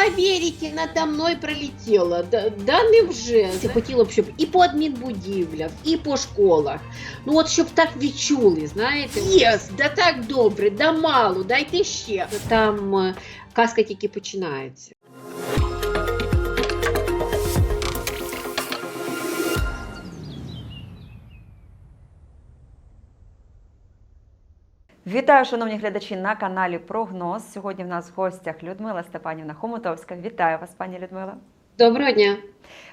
поверите, надо мною пролетіло. Да, да невже. Хотіло б, щоб і по адмінбудівлях, і по школах. Ну от щоб так відчули, знаєте. Єс, да так добре, да мало, дайте ще. Там е, казка тільки починається. Вітаю, шановні глядачі на каналі Прогноз. Сьогодні в нас в гостях Людмила Степанівна Хомутовська. Вітаю вас, пані Людмила. Доброго дня.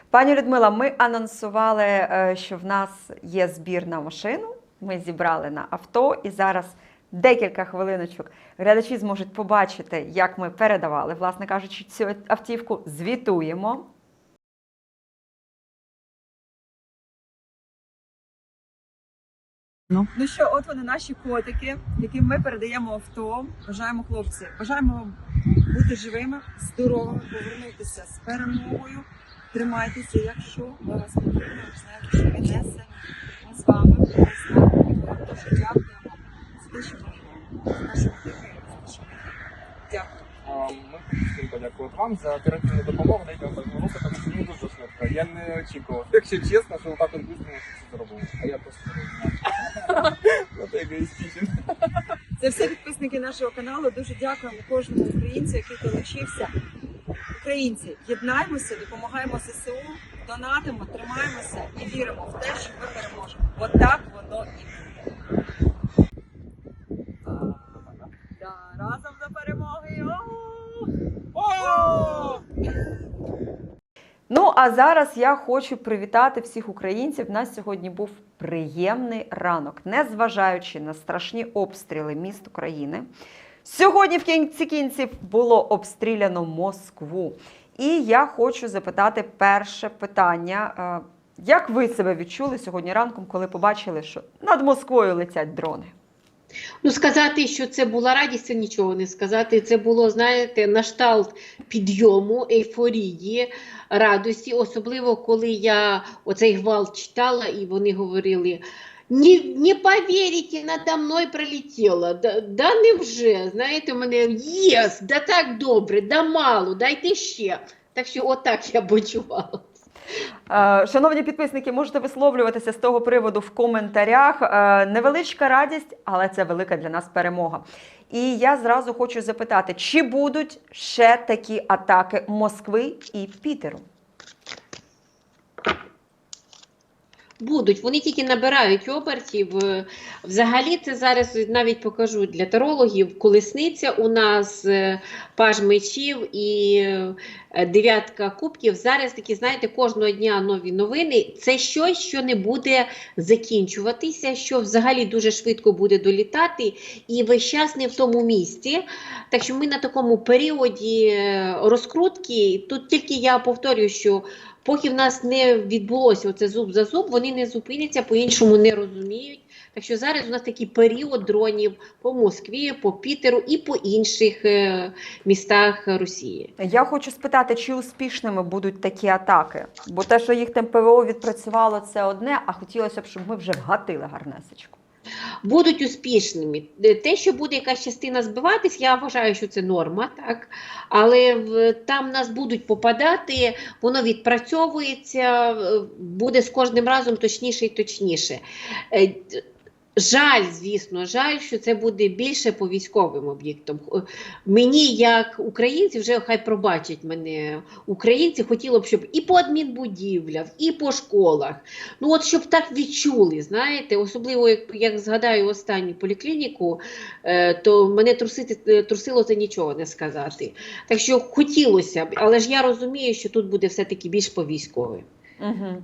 Пані Людмила, ми анонсували, е, що в нас є збір на машину. Ми зібрали на авто, і зараз декілька хвилиночок глядачі зможуть побачити, як ми передавали, власне кажучи, цю автівку. Звітуємо. Ну. ну що, от вони наші котики, яким ми передаємо авто. Бажаємо хлопці, бажаємо вам бути живими, здоровими, повернутися з перемогою. Тримайтеся, якщо ми вас потрібно, знаєте, що ми несе. Ми з вами, ми дуже дякуємо за те, що ви є, за нашу підтримку, за те, що ви є. Дякую. Ми подякувати вам за оперативну допомогу, дайте вам руку, тому що ну дуже швидко. Я не очікував. Якщо чесно, що так от швидко це зробили. А я просто не знаю. Ну це. Все підписники нашого каналу. Дуже дякуємо кожному українцю, який долучився. Українці, єднаймося, допомагаємо ЗСУ, донатимо, тримаємося і віримо в те, що ми переможемо. Бо так воно і буде. Да, разом до перемоги! О! О! Ну а зараз я хочу привітати всіх українців. У нас сьогодні був приємний ранок, незважаючи на страшні обстріли міст України. Сьогодні в кінці кінців було обстріляно Москву. І я хочу запитати перше питання. Е, Як ви себе відчули сьогодні ранком, коли побачили, що над Москвою летять дрони? Ну, сказати, що це була радість, це нічого не сказати. Це було, знаєте, на шталт підйому, ейфорії, радості, особливо коли я оцей гвалт читала, і вони говорили. Не, не поверите, надо мною пролетіло. Да, да невже, знаєте, у мене єс, да так добре, да мало, дайте ще. Так що отак я почувала. Е, Шановні підписники, можете висловлюватися з того приводу в коментарях. Е, Невеличка радість, але це велика для нас перемога. І я зразу хочу запитати, чи будуть ще такі атаки Москви і Пітеру? Будуть, вони тільки набирають обертів. Е, Взагалі, це зараз навіть покажу для тарологів. Колесниця у нас е, паж мечів і е, дев'ятка кубків. Зараз такі, знаєте, кожного дня нові новини. Це щось, що не буде закінчуватися, що взагалі дуже швидко буде долітати, і весь час не в тому місці. Так що ми на такому періоді розкрутки. Тут тільки я повторюю, що поки в нас не відбулося оце зуб за зуб, вони не зупиняться, по-іншому не розуміють. Так що зараз у нас такий період дронів по Москві, по Пітеру і по інших е, містах Росії. Я хочу спитати, чи успішними будуть такі атаки? Бо те, що їх там ПВО відпрацювало, це одне, а хотілося б, щоб ми вже вгатили гарнесечку. Будуть успішними. Е, Те, що буде якась частина збиватись, я вважаю, що це норма, так. Але там нас будуть попадати, воно відпрацьовується, е, буде з кожним разом точніше і точніше. Жаль, звісно, жаль, що це буде більше по військовим об'єктам. Е, Мені, як українці, вже хай пробачать мене українці, хотіло б, щоб і по адмінбудівлях, і по школах. Ну от щоб так відчули, знаєте, особливо як, як згадаю останню поліклініку, е, то мене трусити, е, трусило це нічого не сказати. Так що хотілося б, але ж я розумію, що тут буде все-таки більш по військовим. Угу.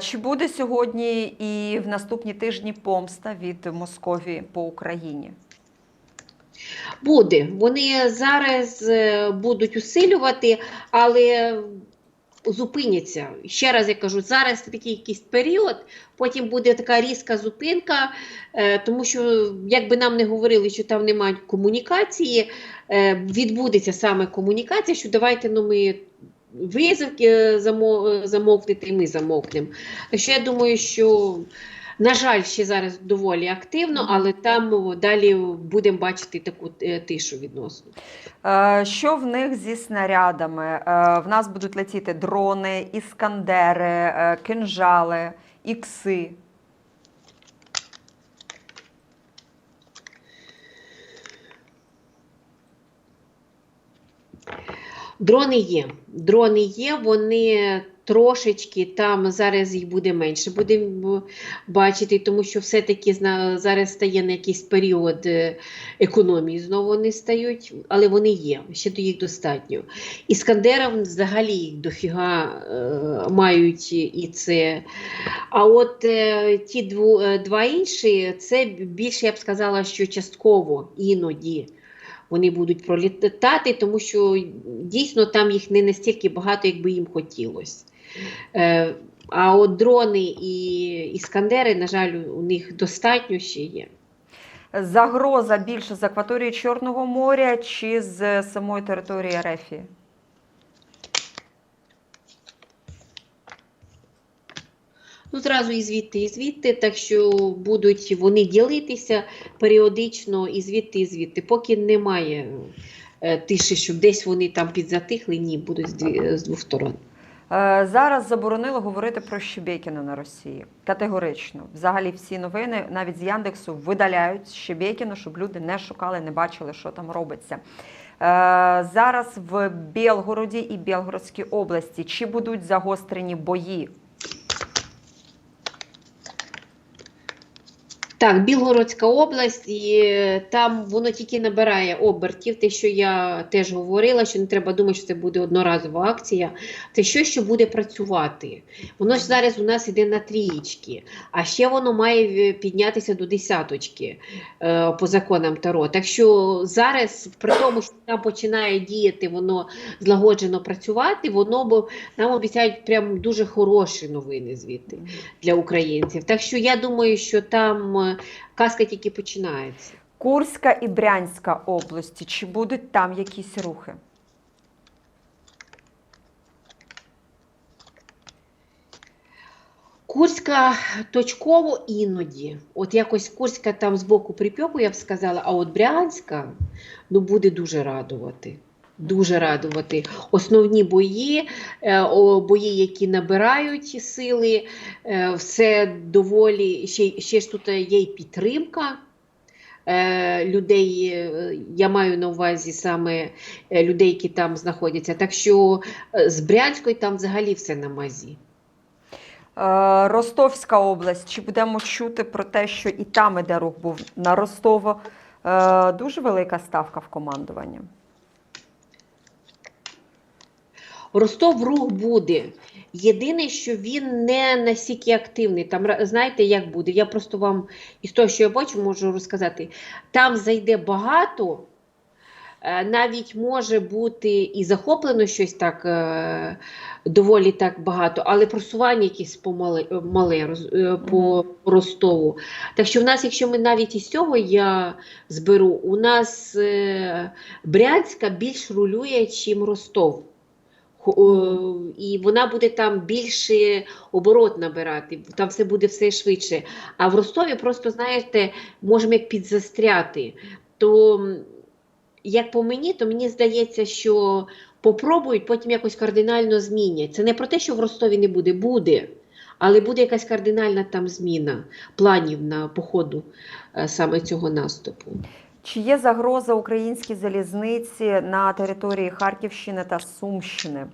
Чи буде сьогодні і в наступні тижні помста від Московії по Україні? Буде. Вони зараз е, будуть усилювати, але зупиняться. Ще раз я кажу, зараз такий якийсь період, потім буде така різка зупинка, е, тому що, як би нам не говорили, що там немає комунікації, відбудеться саме комунікація, що давайте ну, ми. Ви замовкнете, і ми замовкнемо. Що я думаю, що На жаль, ще зараз доволі активно, але там далі будемо бачити таку е, тишу відносно. Е, Що в них зі снарядами? Е, В нас будуть летіти дрони, іскандери, е, кинжали, ікси. Дрони є. Дрони є, вони трошечки там зараз їх буде менше. Будемо бачити, тому що все-таки зараз стає на якийсь період е, економії. Знову вони стають, але вони є. Ще до їх достатньо. Іскандерам взагалі їх дофіга е, мають і це. А от е, ті дву, е, два інші, це більше я б сказала, що частково іноді вони будуть пролітати, тому що дійсно там їх не настільки багато, як би їм хотілося. Е, а от дрони і іскандери, на жаль, у них достатньо ще є. Загроза більше з акваторії Чорного моря чи з самої території Ерефії? Ну, зразу і звідти, і звідти, так що будуть вони ділитися періодично і звідти, і звідти. Поки немає е, тиші, щоб десь вони там підзатихли, ні, будуть з, дві, з двох сторон. Е, Зараз заборонили говорити про Щебєкіна на Росії. Категорично. Взагалі всі новини, навіть з Яндексу, видаляють Щебєкіна, щоб люди не шукали, не бачили, що там робиться. Е, Зараз в Білгороді і Білгородській області чи будуть загострені бої? Так, Білгородська область, і е, там воно тільки набирає обертів. Те, що я теж говорила, що не треба думати, що це буде одноразова акція. Це щось, що буде працювати. Воно ж зараз у нас іде на трієчки, а ще воно має е, піднятися до десяточки е, по законам Таро. Так що зараз, при тому, що там починає діяти, воно злагоджено працювати, воно бо нам обіцяють прям дуже хороші новини звідти для українців. Так що я думаю, що там е, казка тільки починається. Курська і Брянська області, чи будуть там якісь рухи? Курська точково іноді. От якось Курська там з боку припеку, я б сказала, а от Брянська ну, буде дуже радувати. Дуже радувати. Основні бої, е, бої, які набирають сили, е, все доволі, ще, ще ж тут є й підтримка. е, Людей, я маю на увазі саме людей, які там знаходяться. Так що з Брянської там взагалі все на мазі. Ростовська область, чи будемо чути про те, що і там іде рух був на Ростово? Дуже велика ставка в командуванні. Ростов рух буде. Єдине, що він не настільки активний. Там знаєте, як буде? Я просто вам із того, що я бачу, можу розказати. Там зайде багато, е, навіть може бути і захоплено щось так е, доволі так багато, але просування якесь помале мале е, по Ростову. Так що в нас, якщо ми навіть із цього я зберу, у нас Брянська більш рулює, чим Ростов. І вона буде там більше оборот набирати, там все буде все швидше. А в Ростові просто, знаєте, можемо як підзастряти. То, як по мені, то мені здається, що попробують, потім якось кардинально змінять. Це не про те, що в Ростові не буде, буде. Але буде якась кардинальна там зміна планів на походу е, саме цього наступу. Чи є загроза українській залізниці на території Харківщини та Сумщини?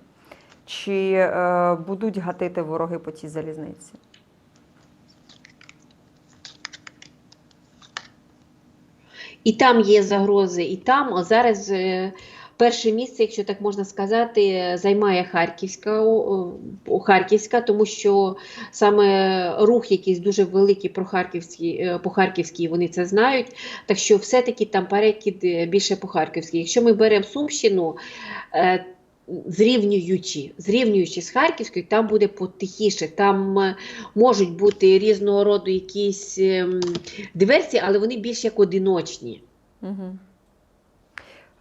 Чи е, будуть гатити вороги по цій залізниці? І там є загрози, і там А зараз е, перше місце, якщо так можна сказати, займає Харківська, Харківська, тому що саме рух якийсь дуже великий про Харківський, е, по Харківській, вони це знають. Так що все-таки там перекид е, більше по Харківській. Якщо ми беремо Сумщину, е, Зрівнюючи, зрівнюючи з Харківською, там буде потихіше. Там можуть бути різного роду якісь ем, диверсії, але вони більш як одиночні. Угу.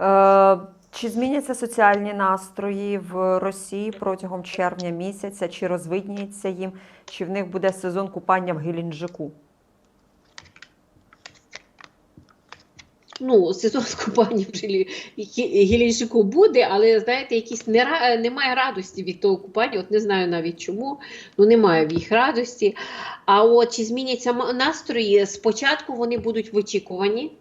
Е, Чи зміняться соціальні настрої в Росії протягом червня місяця? Чи розвидніється їм? Чи в них буде сезон купання в Геленджику? Ну, сезон купання в Геленджику буде, але знаєте, якісь не, немає радості від того купання. От не знаю навіть чому. Ну немає в їх радості. А от чи зміняться настрої? Спочатку вони будуть в очікуванні.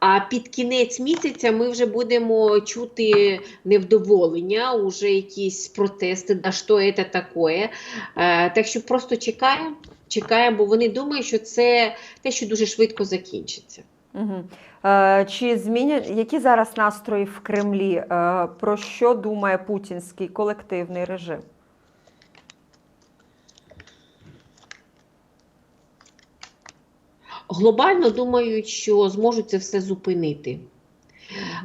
А під кінець місяця ми вже будемо чути невдоволення, уже якісь протести, да що це таке. Е, так що просто чекаємо, чекаємо, бо вони думають, що це те, що дуже швидко закінчиться. Угу. Чи змінять які зараз настрої в Кремлі? Е, про що думає путінський колективний режим? Глобально думають, що зможуть це все зупинити.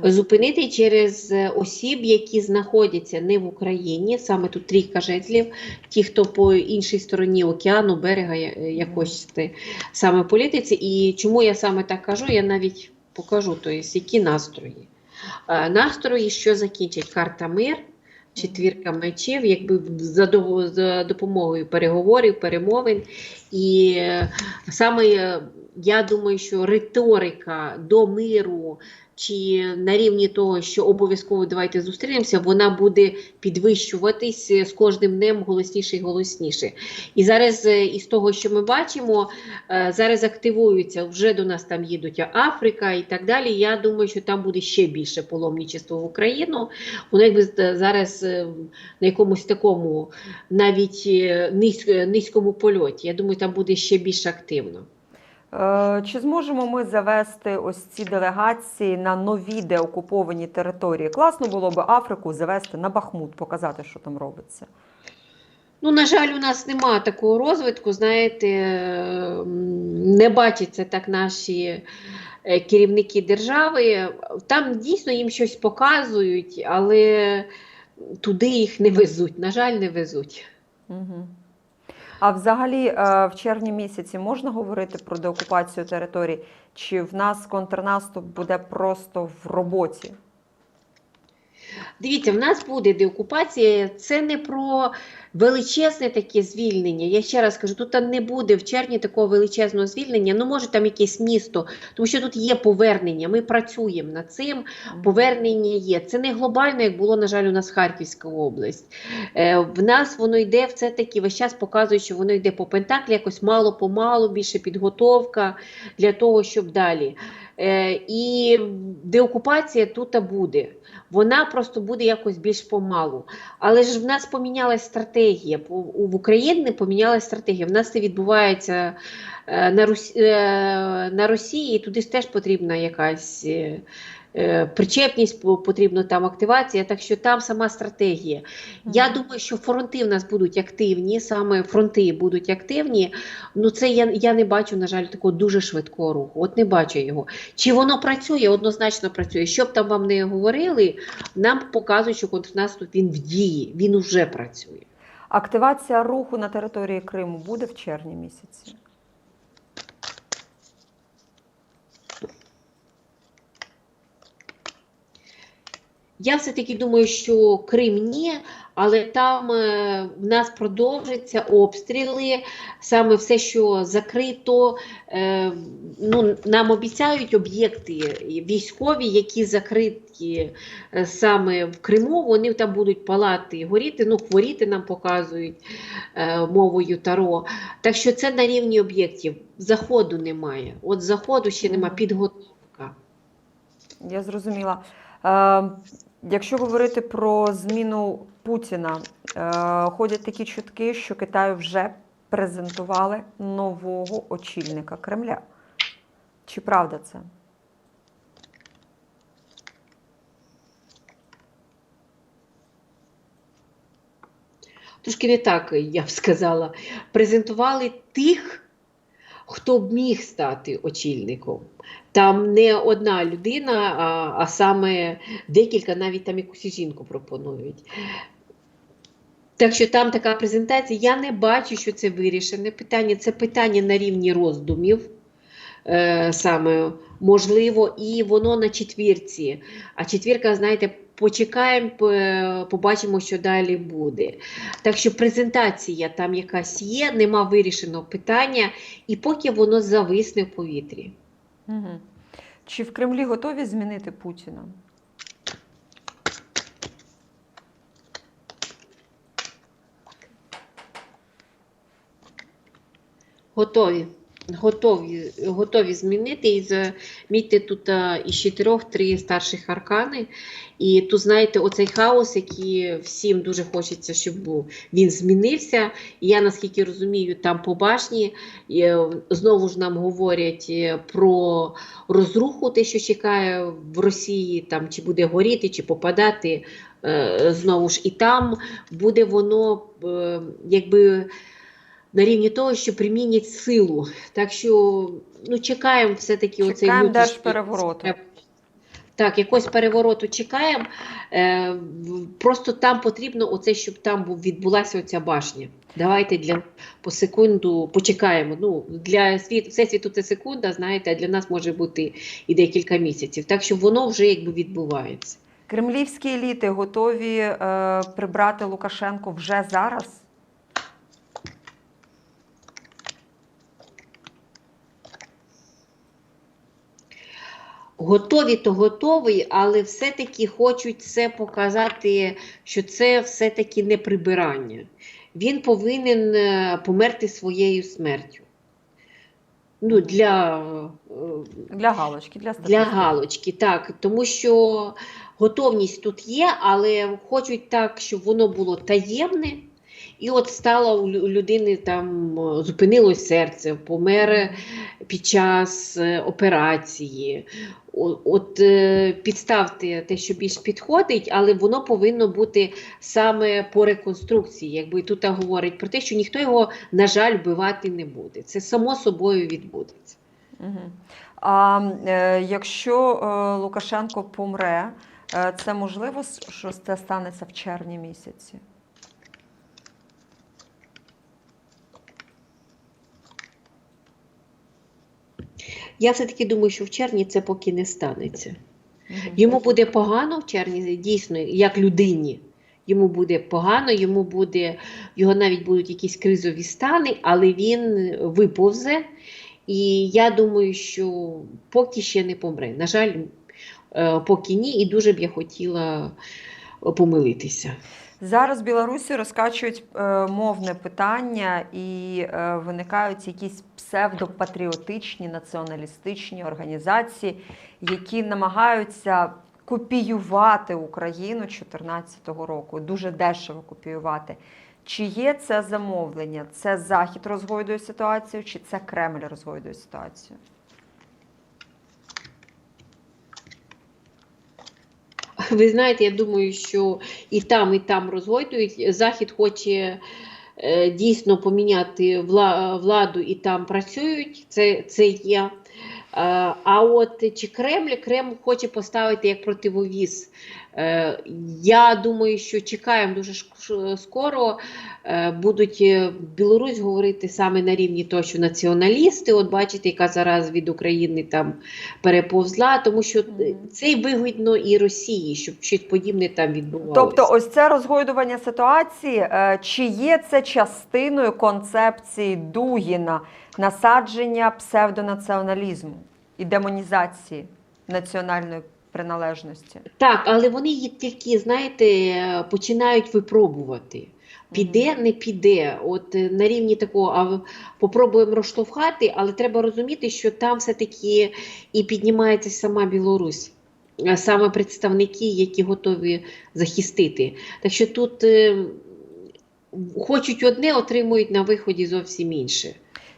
Зупинити через осіб, які знаходяться не в Україні, саме тут трійка жезлів, ті, хто по іншій стороні океану, берега е, якось саме політиці. І чому я саме так кажу, я навіть покажу, тобто, які настрої. Е, Настрої, що закінчать карта мир, четвірка мечів, якби за, допомогою переговорів, перемовин. І е, саме я думаю, що риторика до миру чи на рівні того, що обов'язково давайте зустрінемося, вона буде підвищуватись з кожним днем голосніше і голосніше. І зараз е, із того, що ми бачимо, е, зараз активуються, вже до нас там їдуть Африка і так далі. Я думаю, що там буде ще більше паломничество в Україну. Воно якби зараз е, на якомусь такому навіть низькому польоті. Я думаю, там буде ще більш активно. Е, Чи зможемо ми завести ось ці делегації на нові деокуповані території? Класно було би Африку завести на Бахмут, показати, що там робиться. Ну, на жаль, у нас немає такого розвитку. Знаєте, не бачать це так наші е, керівники держави. Там дійсно їм щось показують, але туди їх не везуть. На жаль, не везуть. Угу. А взагалі, е, в червні місяці можна говорити про деокупацію територій? Чи в нас контрнаступ буде просто в роботі? Дивіться, в нас буде деокупація. Це не про величезне таке звільнення. Я ще раз кажу, тут не буде в червні такого величезного звільнення. Ну, може, там якесь місто, тому що тут є повернення. Ми працюємо над цим. Повернення є. Це не глобально, як було, на жаль, у нас Харківська область. Е, в нас воно йде все таки весь час показує, що воно йде по пентаклі, якось мало помалу, більше підготовка для того, щоб далі. Е, і деокупація тут буде. Вона просто буде якось більш помалу. Але ж в нас помінялась стратегія. В Україні помінялась стратегія. В нас це відбувається е, на, Рус... е, на Росії, і туди ж теж потрібна якась причепність, по- потрібна там активація, так що там сама стратегія. Я думаю, що фронти в нас будуть активні, саме фронти будуть активні. Ну це я, я не бачу, на жаль, такого дуже швидкого руху. От не бачу його. Чи воно працює? Однозначно працює. Що б там вам не говорили, нам показують, що контрнаступ він в дії, він уже працює. Активація руху на території Криму буде в червні місяці? Я все-таки думаю, що Крим ні, але там е, в нас продовжаться обстріли, саме все, що закрито. Е, ну, нам обіцяють об'єкти військові, які закриті е, саме в Криму, вони там будуть палати горіти, ну, хворіти нам показують мовою Таро. Так що це на рівні об'єктів. Заходу немає. От заходу ще немає, підготовка. Я зрозуміла. Якщо говорити про зміну Путіна, е, ходять такі чутки, що Китаю вже презентували нового очільника Кремля. Чи правда це? трошки не так, я б сказала, презентували тих, хто б міг стати очільником. Там не одна людина, а, а саме декілька, навіть там якусь жінку пропонують. Так що там така презентація. Я не бачу, що це вирішене питання. Це питання на рівні роздумів. Е, саме можливо, і воно на четвірці. А четвірка, знаєте, почекаємо, побачимо, що далі буде. Так що презентація там якась є, нема вирішеного питання, і поки воно зависне в повітрі. Чи в Кремлі готові змінити Путіна? Готові. Готові, готові змінити і замітьте тут а, із чотирьох три старших аркани. І тут, знаєте, оцей хаос, який всім дуже хочеться, щоб був, він змінився. І я наскільки розумію, там по башні е, знову ж нам говорять е, про розруху, те, що чекає в Росії, там чи буде горіти, чи попадати. е, Знову ж і там буде воно якби на рівні того, що примінять силу. Так що ну, чекаємо все-таки оцей Чекаємо держперевороту. Так, якогось перевороту чекаємо. Е, просто там потрібно оце, щоб там відбулася оця башня. Давайте для по секунду почекаємо. Ну, для світ, всесвіту це секунда, знаєте, а для нас може бути і декілька місяців. Так що воно вже якби відбувається. Кремлівські еліти готові е, прибрати Лукашенко вже зараз? Готові то готові, але все-таки хочуть це показати, що це все-таки не прибирання. Він повинен е, померти своєю смертю. Ну, для, е, Для галочки, для для галочки, так. Тому що готовність тут є, але хочуть так, щоб воно було таємне. І от стало у людини там е, зупинилось серце, помер під час операції. От е, підставте те, що більш підходить, але воно повинно бути саме по реконструкції. Якби тут говорить про те, що ніхто його, на жаль, вбивати не буде. Це само собою відбудеться. Угу. А е, якщо е, Лукашенко помре, е, це можливо, що це станеться в червні місяці? Я все-таки думаю, що в червні це поки не станеться. Йому буде погано в червні, дійсно, як людині. Йому буде погано, йому буде, його навіть будуть якісь кризові стани, але він виповзе. І я думаю, що поки ще не помре. На жаль, е, поки ні, і дуже б я хотіла е, помилитися. Зараз в Білорусі розкачують е, мовне питання і виникають якісь псевдопатріотичні націоналістичні організації, які намагаються копіювати Україну 2014 року, дуже дешево копіювати. Чи є це замовлення? Це Захід розгойдує ситуацію, чи це Кремль розгойдує ситуацію? Ви знаєте, я думаю, що і там, і там розгойдують. Захід хоче дійсно поміняти владу і там працюють. Це, це є. Е, а от чи Кремль, Кремль хоче поставити як противовіз. Я думаю, що чекаємо дуже скоро. Е, будуть е, Білорусь говорити саме на рівні того, що націоналісти, от бачите, яка зараз від України там переповзла, тому що це й вигідно і Росії, щоб щось подібне там відбувалося. Тобто, ось це розгойдування ситуації, е, чи є це частиною концепції Дугіна насадження псевдонаціоналізму і демонізації національної приналежності? Так, але вони її тільки, знаєте, е, починають випробувати. Піде, не піде. От е, на рівні такого, а попробуємо розштовхати, але треба розуміти, що там все-таки і піднімається сама Білорусь, а саме представники, які готові захистити. Так що тут е, хочуть одне, отримують на виході зовсім інше.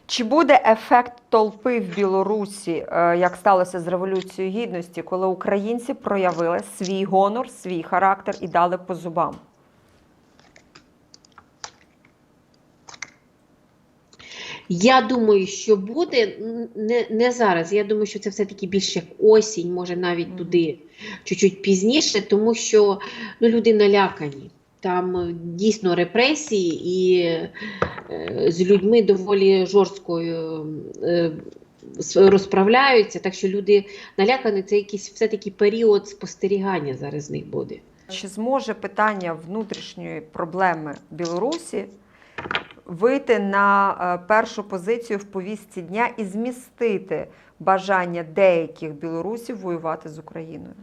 Чи буде ефект толпи в Білорусі, е, як сталося з Революцією Гідності, коли українці проявили свій гонор, свій характер і дали по зубам? Я думаю, що буде не, не зараз. Я думаю, що це все-таки більше як осінь, може навіть туди чуть-чуть пізніше, тому що ну, люди налякані. Там е, дійсно репресії і е, з людьми доволі жорсткою е, розправляються, так що люди налякані, це якийсь все-таки період спостерігання зараз з них буде. Чи зможе питання внутрішньої проблеми Білорусі вийти на першу позицію в повістці дня і змістити бажання деяких білорусів воювати з Україною?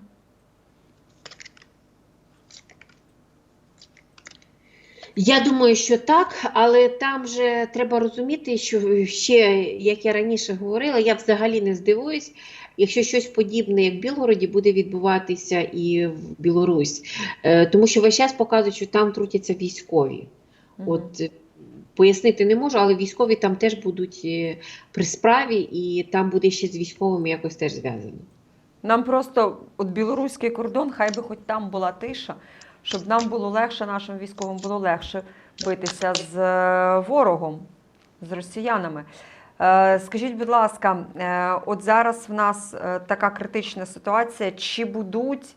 Я думаю, що так, але там же треба розуміти, що ще, як я раніше говорила, я взагалі не здивуюсь, якщо щось подібне, як в Білгороді, буде відбуватися і в Білорусь. Е, Тому що весь час показують, що там трутяться військові. От е, пояснити не можу, але військові там теж будуть е, при справі, і там буде ще з військовими якось теж зв'язано. Нам просто от білоруський кордон, хай би хоч там була тиша, щоб нам було легше, нашим військовим було легше битися з е, ворогом, з росіянами. Е, Скажіть, будь ласка, е, от зараз в нас така критична ситуація. Чи будуть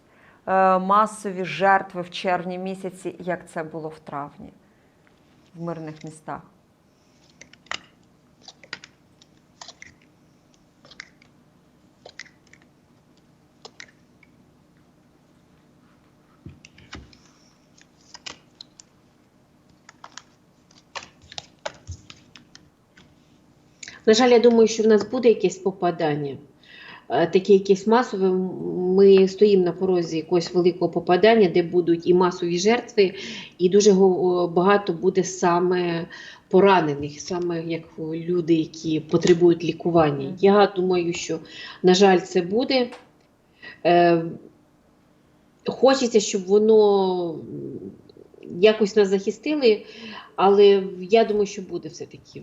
масові жертви в червні місяці, як це було в травні в мирних містах? На жаль, я думаю, що в нас буде якесь попадання, е, таке якесь масове. Ми стоїмо на порозі якогось великого попадання, де будуть і масові жертви, і дуже багато буде саме поранених, саме як люди, які потребують лікування. Я думаю, що, на жаль, це буде. Е, Хочеться, щоб воно якось нас захистили, але я думаю, що буде все-таки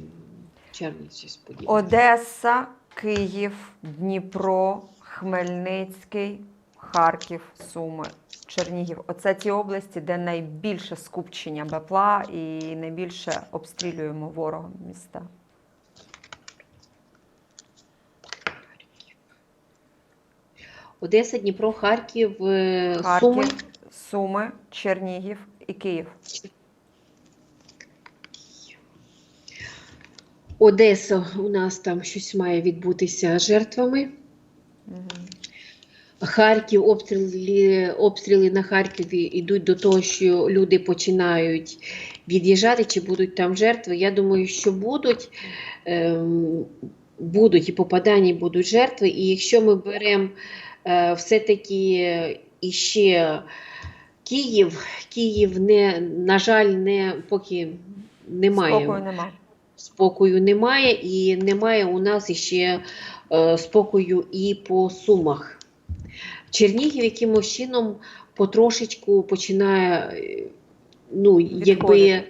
червні щось подібне. Одеса, Київ, Дніпро, Хмельницький, Харків, Суми, Чернігів. Оце ті області, де найбільше скупчення БПЛА і найбільше обстрілюємо ворогом міста. Одеса, Дніпро, Харків, е, Харків, Суми. Суми, Чернігів і Київ. Одеса у нас там щось має відбутися жертвами. Харків, обстріли, обстріли на Харкові йдуть до того, що люди починають від'їжджати, чи будуть там жертви. Я думаю, що будуть. Ем, будуть і попадання, і будуть жертви. І якщо ми беремо е, все-таки іще Київ, Київ не, на жаль, не поки немає. Спокою нема. Спокою немає, і немає у нас іще е, спокою і по сумах. Чернігів якимось чином потрошечку починає е, ну, якби Відходити.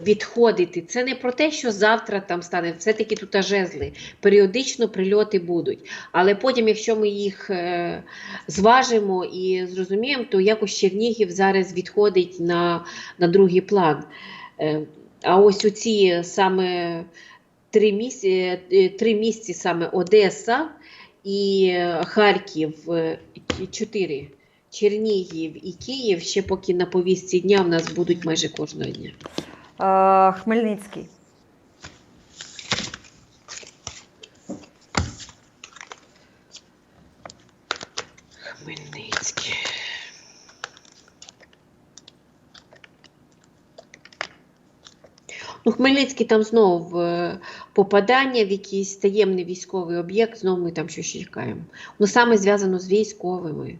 відходити. Це не про те, що завтра там стане, все-таки тут жезли. Періодично прильоти будуть. Але потім, якщо ми їх е, зважимо і зрозуміємо, то якось Чернігів зараз відходить на, на другий план. Е, а ось у ці саме три місці, е, три місці саме Одеса і Харків, е, чотири. Чернігів і Київ ще поки на повістці дня в нас будуть майже кожного дня. Хмельницький. Ну, Хмельницький там знову е, попадання в якийсь таємний військовий об'єкт, знову ми там щось чекаємо. Ну саме зв'язано з військовими.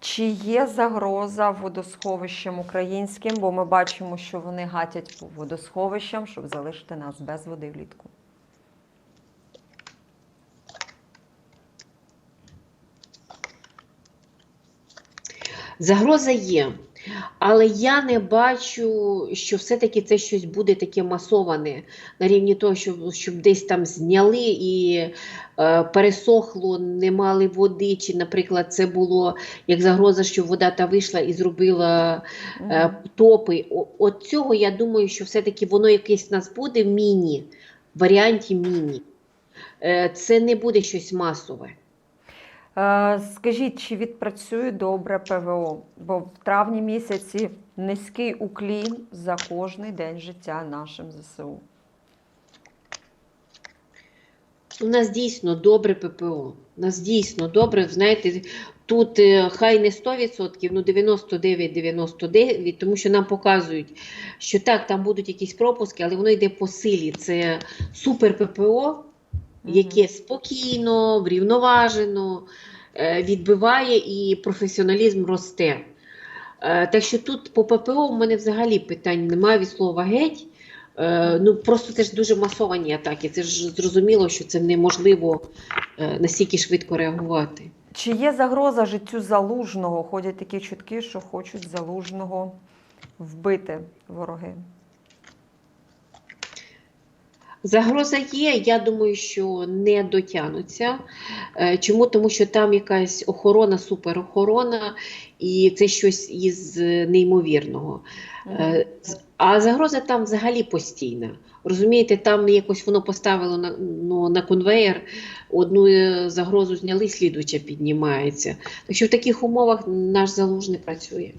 Чи є загроза водосховищам українським? Бо ми бачимо, що вони гатять по водосховищам, щоб залишити нас без води влітку. Загроза є, але я не бачу, що все-таки це щось буде таке масоване на рівні того, щоб, щоб десь там зняли і е, пересохло, не мали води. Чи, наприклад, це було як загроза, що вода та вийшла і зробила е, топи. О- От цього я думаю, що все-таки воно якесь в нас буде в міні, варіанті міні. Е, Це не буде щось масове. Е, Скажіть, чи відпрацює добре ПВО? Бо в травні місяці низький уклін за кожний день життя нашим ЗСУ. У нас дійсно добре ППО. У нас дійсно добре. Знаєте, тут е, хай не 100%, ну 99-99, тому що нам показують, що так, там будуть якісь пропуски, але воно йде по силі. Це супер ППО, яке спокійно, врівноважено е, відбиває і професіоналізм росте. Е, Так що тут по ППО в мене взагалі питань немає від слова геть. Е, Ну просто це ж дуже масовані атаки. Це ж зрозуміло, що це неможливо настільки швидко реагувати. Чи є загроза життю залужного? Ходять такі чутки, що хочуть залужного вбити вороги. Загроза є, я думаю, що не дотягнуться. Е, Чому? Тому що там якась охорона, суперохорона, і це щось із неймовірного. Е, А загроза там взагалі постійна. Розумієте, там якось воно поставило на, ну, на конвеєр, одну е, загрозу зняли, слідуча піднімається. Так що в таких умовах наш залужний працює.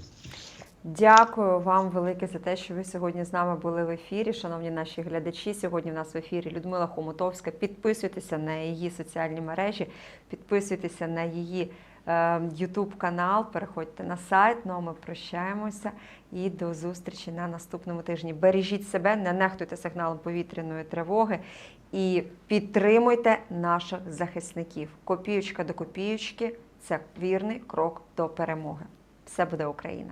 Дякую вам велике за те, що ви сьогодні з нами були в ефірі. Шановні наші глядачі. Сьогодні в нас в ефірі Людмила Хомутовська. Підписуйтеся на її соціальні мережі, підписуйтеся на її е, YouTube канал, переходьте на сайт. Ну а ми прощаємося і до зустрічі на наступному тижні. Бережіть себе, не нехтуйте сигналом повітряної тривоги і підтримуйте наших захисників. Копіючка до копіючки це вірний крок до перемоги. Все буде Україна!